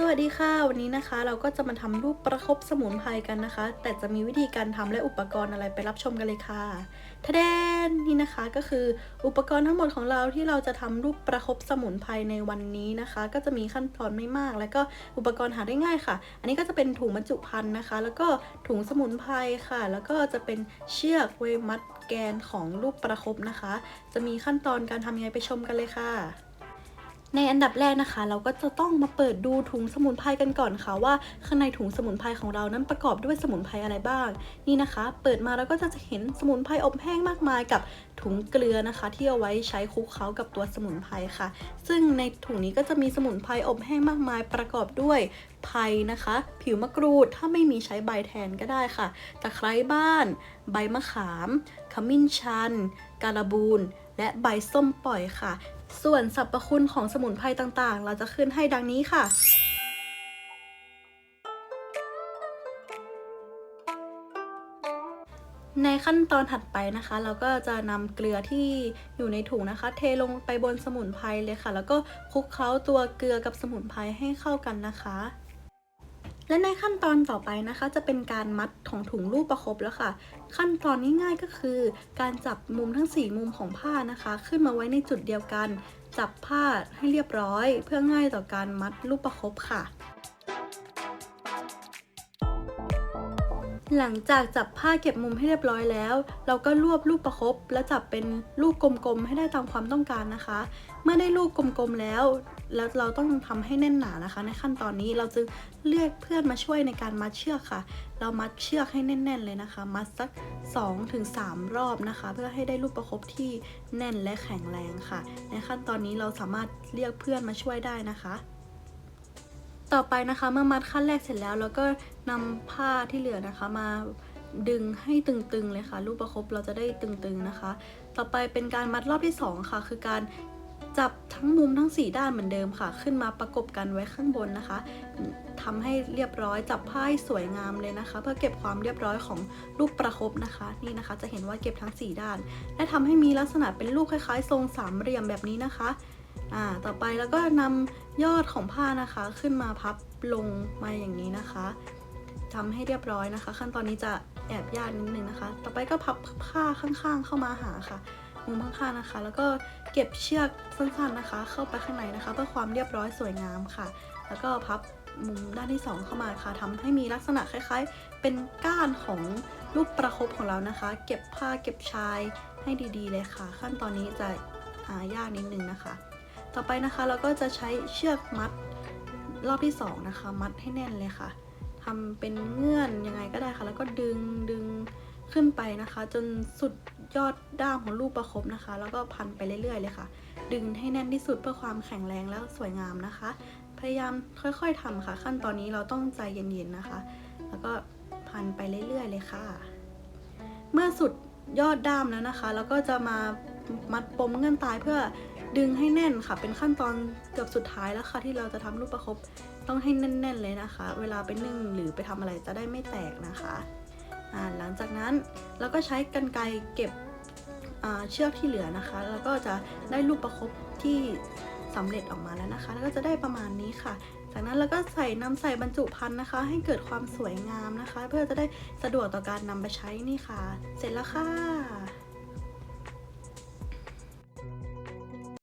สวัสดีค่ะ วันนี้นะคะ เราก็จะมาทำรูปประคบสมุนไพรกันนะคะ แต่จะมีวิธีการทำและอุปกรณ์อะไรไปรับชมกันเลยค่ะทะแดนนี่นะคะก็คืออุปกรณ์ทั้งหมดของเราที่เราจะทำรูปประคบสมุนไพรในวันนี้นะคะ ก็จะมีขั้นตอนไม่มาก แล้วก็อุปกรณ์หาได้ง่ายค่ะ อันนี้ก็จะเป็นถุงบรรจุภัณฑ์นะคะ แล้วก็ถุงสมุนไพรค่ะ แล้วก็จะเป็นเชือกไว้มัดแกนของรูปประคบนะคะ จะมีขั้นตอนการทำยังไงไปชมกันเลยค่ะ ในอันดับแรกนะคะ เราก็จะต้องมาเปิดดูถุงสมุนไพรกันก่อนค่ะว่าข้างในถุงสมุนไพรของเรานั้นประกอบด้วยสมุนไพรอะไรบ้าง นี่นะคะ เปิดมาเราก็จะเห็นสมุนไพรอบแห้งมากมายกับถุงเกลือนะคะ ที่เอาไว้ใช้คลุกเคล้ากับตัวสมุนไพรค่ะ ซึ่งในถุงนี้ก็จะมีสมุนไพรอบแห้งมากมาย ประกอบด้วยไพรนะคะ ผิวมะกรูดถ้าไม่มีใช้ใบแทนก็ได้ค่ะตะไคร้บ้าน ใบมะขาม ขมิ้นชัน การบูนและใบส้มปล่อยค่ะ ส่วนสรรพคุณของสมุนไพรต่างๆ เราจะขึ้นให้ดังนี้ค่ะในขั้นตอนถัดไปนะคะ เราก็จะนำเกลือที่อยู่ในถุงนะคะ เทลงไปบนสมุนไพรเลยค่ะ แล้วก็คลุกเคล้าตัวเกลือกับสมุนไพรให้เข้ากันนะคะ และในขั้นตอนต่อไปนะคะ จะเป็นการมัดของถุงรูปประคบแล้วค่ะ ขั้นตอนง่ายๆก็คือ การจับมุมทั้ง 4 มุมของผ้านะคะ ขึ้นมาไว้ในจุดเดียวกัน จับผ้าให้เรียบร้อย เพื่อง่ายต่อการมัดรูปประคบค่ะหลังจากจับผ้าเก็บมุมให้เรียบร้อยแล้ว เราก็รวบรูปประคบและจับเป็นลูกกลมๆให้ได้ตามความต้องการนะคะ เมื่อได้ลูกกลมๆแล้ว แล้วเราต้องทำให้แน่นหนานะคะ ในขั้นตอนนี้เราจึงเรียกเพื่อนมาช่วยในการมัดเชือกค่ะ เรามัดเชือกให้แน่น ๆ เลยนะคะ มัดสัก 2-3 รอบนะคะ เพื่อให้ได้ลูกประคบที่แน่นและแข็งแรงค่ะ ในขั้นตอนนี้เราสามารถเรียกเพื่อนมาช่วยได้นะคะต่อไปนะคะเมื่อมัดขั้นแรกเสร็จแล้วเราก็นำผ้าที่เหลือนะคะ มาดึงให้ตึงๆเลยค่ะลูกประคบเราจะได้ตึงๆนะคะ ต่อไปเป็นการมัดรอบที่สองค่ะ คือการ จับทั้งมุมทั้ง 4 ด้านเหมือนเดิมค่ะ ขึ้นมาประกบกันไว้ข้างบนนะคะทำให้เรียบร้อยจับผ้าให้สวยงามเลยนะคะ เพื่อเก็บความเรียบร้อยของลูกประคบนะคะ นี่นะคะ จะเห็นว่าเก็บทั้ง 4 ด้าน และทำให้มีลักษณะเป็นลูกคล้ายๆ ทรงสามเหลี่ยมแบบนี้นะคะอ่าต่อไปแล้วก็นำยอดของผ้านะคะ ขึ้นมาพับลงมาอย่างนี้นะคะทำให้เรียบร้อยนะคะ ขั้นตอนนี้จะแอบยากนิดนึงนะคะ ต่อไปก็พับผ้าข้างๆเข้ามาหาค่ะ มุมข้างๆนะคะ แล้วก็เก็บเชือกสั้นๆนะคะ เข้าไปข้างในนะคะ เพื่อความเรียบร้อยสวยงามค่ะ แล้วก็พับมุมด้านที่สองเข้ามาค่ะทำให้มีลักษณะคล้าย ๆ เป็นก้านของลูกประคบของเรานะคะ เก็บผ้าเก็บชายให้ดีๆเลยค่ะ ขั้นตอนนี้จะายากนิดนึงนะคะ ต่อไปนะคะเราก็จะใช้เชือกมัดรอบที่สองนะคะ มัดให้แน่นเลยค่ะทำเป็นเงื่อนยังไงก็ได้ค่ะ แล้วก็ดึงดึงขึ้นไปนะคะ จนสุด ยอดด้ามของลูกประคบนะคะ แล้วก็พันไปเรื่อยๆเลยค่ะ ดึงให้แน่นที่สุดเพื่อความแข็งแรงแล้วสวยงามนะคะ พยายามค่อยๆทำค่ะ ขั้นตอนนี้เราต้องใจเย็นๆนะคะ แล้วก็พันไปเรื่อยๆเลยค่ะ เมื่อสุดยอดด้ามแล้วนะคะแล้วก็จะมามัดปมเงื่อนตายเพื่อดึงให้แน่นค่ะ เป็นขั้นตอนเกือบสุดท้ายแล้วค่ะที่เราจะทำลูกประคบต้องให้แน่น ๆเลยนะคะ เวลาไปนึ่งหรือไปทำอะไรจะได้ไม่แตกนะคะหลังจากนั้น แล้วก็ใช้กรรไกรเก็บเชือกที่เหลือนะคะ แล้วก็จะได้ลูกประคบที่สำเร็จออกมาแล้วนะคะ แล้วก็จะได้ประมาณนี้ค่ะ จากนั้นเราก็ใส่นำใส่บรรจุภัณฑ์นะคะ ให้เกิดความสวยงามนะคะ เพื่อจะได้สะดวกต่อการนำไปใช้นี่ค่ะ เสร็จแล้วค่ะ